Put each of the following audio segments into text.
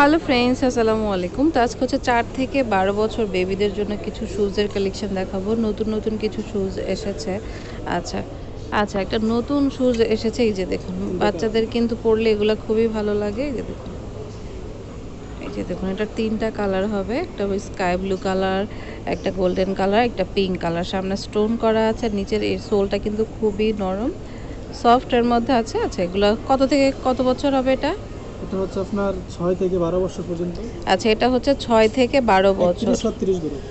Hello friends আসসালামু আলাইকুম। তো আজকে হচ্ছে চার থেকে বারো বছর বেবিদের জন্য কিছু শুজের কালেকশন দেখাবো। নতুন নতুন কিছু শুজ এসেছে। আচ্ছা আচ্ছা একটা নতুন শুজ এসেছে। এই যে দেখুন, বাচ্চাদের কিন্তু পরলে এগুলো খুবই ভালো লাগে। এই যে দেখুন, এই যে দেখুন, এটা তিনটা কালার হবে। একটা ওই স্কাই ব্লু কালার একটা গোল্ডেন কালার একটা পিঙ্ক কালার সামনে স্টোন করা আছে, নিচের এই সোলটা কিন্তু খুবই নরম। সফটের মধ্যে আছে। আচ্ছা এগুলো কত থেকে, কত বছর হবে এটা? এটা হচ্ছে আপনার ছয় থেকে বারো বছর পর্যন্ত। আচ্ছা এটা হচ্ছে ছয় থেকে বারো বছর। একত্রিশ ছত্রিশ গ্রুপ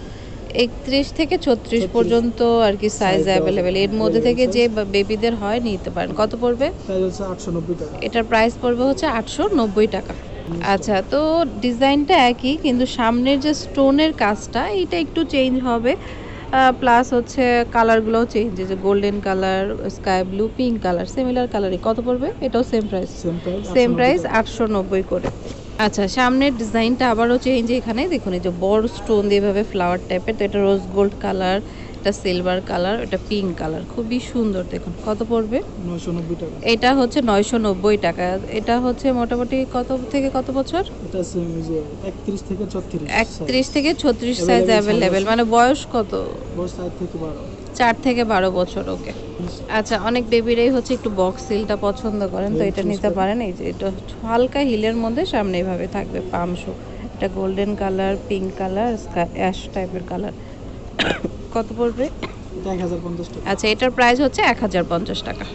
একত্রিশ থেকে ছত্রিশ 36 পর্যন্ত আর কি সাইজ অ্যাভেলেবেল এর মধ্যে থেকে যে বেবিদের হয় নিতে পারেন। কত পড়বে? প্রাইস হচ্ছে আটশো নব্বই টাকা। এটার প্রাইস পড়বে হচ্ছে আটশো নব্বই টাকা। আচ্ছা তো ডিজাইনটা একই কিন্তু সামনের যে স্টোনের কাজটা এটা একটু চেঞ্জ হবে। প্লাস হচ্ছে কালারগুলোও চেঞ্জ যে golden colour sky blue pink colour similar কালারই কত পড়বে? এটাও সেম প্রাইস সেম প্রাইস আটশো নব্বই করে। আচ্ছা সামনের ডিজাইনটা আবারও চেঞ্জ এখানে। দেখুন এই যে বড় স্টোন দিয়ে এভাবে ফ্লাওয়ার টাইপের তো এটা রোজ গোল্ড কালার এটা সিলভার কালার এটা পিঙ্ক কালার খুবই সুন্দর দেখুন। কত পড়বে? এটা হচ্ছে নয়শো নব্বই টাকা। এটা হচ্ছে মোটামুটি কত থেকে কত বছর? একত্রিশ থেকে ছত্রিশ। সাইজ অ্যাভেলেবেল মানে বয়স কত? চার থেকে বারো। বছর ওকে আচ্ছা অনেক বেবিরাই হচ্ছে একটু বক্স সিলটা পছন্দ করেন তো এটা নিতে পারেন। এই যে এটা হালকা হিলের মধ্যে সামনে এইভাবে থাকবে পাম শু এটা golden colour pink colour ash টাইপের কালার কত পড়বে? আচ্ছা এটার প্রাইস হচ্ছে এক হাজার পঞ্চাশ টাকা।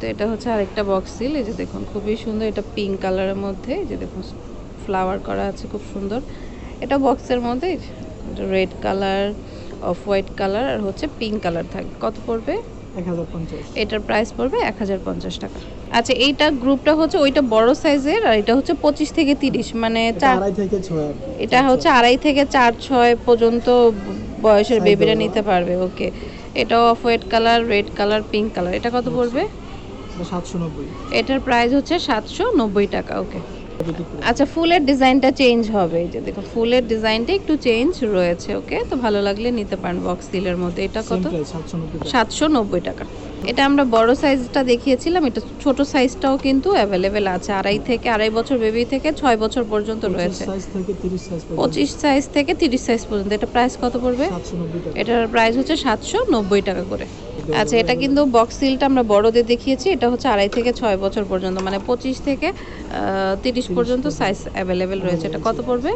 তো এটা হচ্ছে আরেকটা বক্স সিল এই যে দেখুন খুবই সুন্দর এটা পিঙ্ক কালারের মধ্যে এই যে দেখুন ফ্লাওয়ার করা আছে খুব সুন্দর। এটা বক্সের মধ্যে red colour off white colour আর হচ্ছে পিঙ্ক কালার থাকবে। কত পড়বে? এটার প্রাইস পড়বে এক হাজার পঞ্চাশ টাকা। আচ্ছা এইটা গ্রুপটা হচ্ছে ওইটা বড় সাইজের আর এটা হচ্ছে পঁচিশ থেকে তিরিশ মানে থেকে। এটা হচ্ছে আড়াই থেকে চার ছয় পর্যন্ত বয়সের বেবিরা নিতে পারবে ওকে। এটা off white colour red colour pink colour এটা কত পড়বে? সাতশো নব্বই। এটার প্রাইস হচ্ছে সাতশো নব্বই টাকা ওকে। আচ্ছা ফুলের ডিজাইনটা চেঞ্জ হবে। এই যে দেখো ফুলের ডিজাইনটা একটু চেঞ্জ রয়েছে ওকে। তো ভালো লাগলে নিতে পারেন বক্স দিলের মধ্যে। এটা কত? সাতশো সাতশো নব্বই টাকা। এটা আমরা বড় সাইজটা দেখিয়েছিলাম এটা ছোট সাইজটাও কিন্তু অ্যাভেলেবেল আছে। আড়াই থেকে আড়াই বছর বেবি থেকে ছয় বছর পর্যন্ত রয়েছে। পঁচিশ সাইজ থেকে তিরিশ সাইজ পর্যন্ত। এটা প্রাইস কত পড়বে? এটার প্রাইস হচ্ছে সাতশো নব্বই টাকা করে। আচ্ছা এটা কিন্তু বক্স সিলটা আমরা বড়দের দেখিয়েছি। এটা হচ্ছে আড়াই থেকে ছয় বছর পর্যন্ত মানে পঁচিশ থেকে তিরিশ পর্যন্ত সাইজ অ্যাভেলেবেল রয়েছে। এটা কত পড়বে?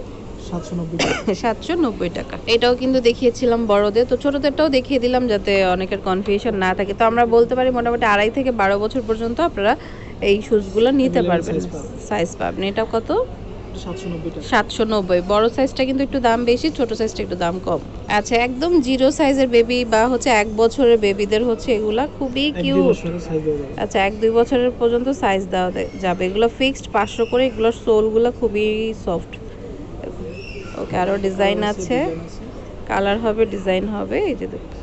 সাতশো নব্বই টাকা। এটাও কিন্তু দেখিয়েছিলাম বড়দের। তো ছোটদেরটাও দেখিয়ে দিলাম যাতে অনেকের কনফিউশন না থাকে। তো আমরা বলতে পারি মোটামুটি আড়াই থেকে বারো বছর পর্যন্ত আপনারা এই শুজগুলো নিতে পারবেন। সাইজ পাবেন। এটা কত? সাতশো নব্বই বড় সাইজটা কিন্তু একটু দাম বেশি ছোট সাইজটা একটু দাম কম। আচ্ছা একদম জিরো সাইজের বেবি বা হচ্ছে এক বছরের বেবিদের হচ্ছে এগুলা খুবই কিউট। আচ্ছা এক দুই বছরের পর্যন্ত সাইজ দেওয়া যাবে। এগুলো ফিক্সড পাঁচশো করে এগুলোর সোলগুলো খুবই সফট ওকে আরও ডিজাইন আছে। কালার হবে ডিজাইন হবে এই যে দেখুন।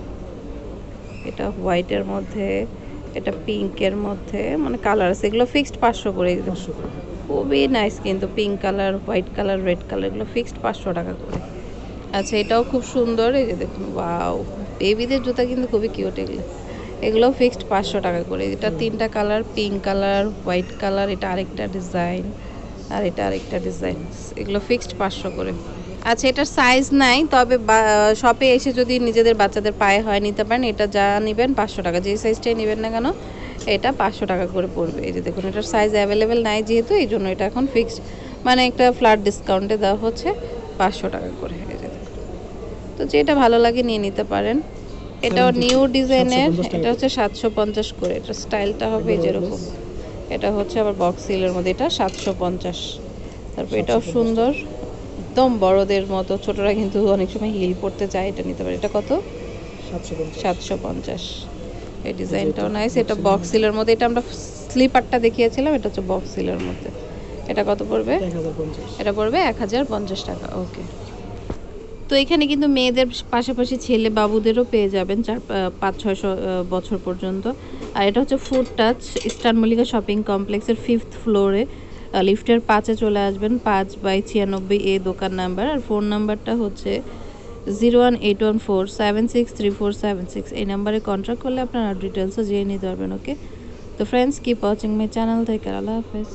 এটা হোয়াইটের মধ্যে এটা পিঙ্কের মধ্যে মানে কালার আছে এগুলো ফিক্সড পাঁচশো করে। খুবই নাইস কিন্তু pink colour white colour red colour এগুলো ফিক্সড পাঁচশো টাকা করে। আচ্ছা এটাও খুব সুন্দর এই যে দেখুন ওয়াও বেবিদের জুতা কিন্তু খুবই কিউট এগুলো। এগুলো ফিক্সড পাঁচশো টাকা করে। এটা তিনটা colour pink colour white colour এটা আরেকটা ডিজাইন আর এটা আরেকটা ডিজাইন এগুলো ফিক্সড পাঁচশো করে। আচ্ছা এটার সাইজ নাই তবে শপে এসে যদি নিজেদের বাচ্চাদের পায়ে হয় নিতে পারেন এটা যা নেবেন পাঁচশো টাকা। যে সাইজটাই নেবেন না কেন এটা পাঁচশো টাকা করে পড়বে। এই যে দেখুন এটার সাইজ অ্যাভেলেবেল নাই যেহেতু এই জন্য এটা এখন ফিক্সড মানে একটা ফ্ল্যাট ডিসকাউন্টে দেওয়া হচ্ছে পাঁচশো টাকা করে। এই যে তো যেটা ভালো লাগে নিয়ে নিতে পারেন। এটাও নিউ ডিজাইনের এটা হচ্ছে সাতশো পঞ্চাশ করে। এটা স্টাইলটা হবে যেরকম। এটা হচ্ছে আবার বক্স সিলের মধ্যে এটা সাতশো পঞ্চাশ। তারপর এটাও সুন্দর। একদম বড়দের মতো ছোটরা কিন্তু অনেক সময় হিল পড়তে চায় এটা নিতে পারে। এটা কত? সাতশো পঞ্চাশ। এই ডিজাইনটাও নাইস এটা বক্স সিলের মধ্যে এটা আমরা স্লিপারটা দেখিয়েছিলাম এটা হচ্ছে বক্স সিলের মধ্যে। এটা কত পড়বে। এটা পড়বে এক হাজার পঞ্চাশ টাকা ওকে তো এখানে কিন্তু মেয়েদের পাশাপাশি ছেলে বাবুদেরও পেয়ে যাবেন চার পাঁচ, ছয়শো বছর পর্যন্ত। আর এটা হচ্ছে food touch, eastern Mallika shopping কমপ্লেক্সের ফিফথ ফ্লোরে। লিফটের পাঁচে চলে আসবেন, পাঁচ বাই ছিয়ানব্বই এ দোকান নাম্বার। আর ফোন নাম্বারটা হচ্ছে zero one eight one four seven six three four seven six. এই নাম্বারে কন্ট্যাক্ট করলে আপনারা ডিটেলসও জেনে নিতে পারবেন, ওকে? তো friends keep watching my channel থেকে আল্লাহ হাফেজ।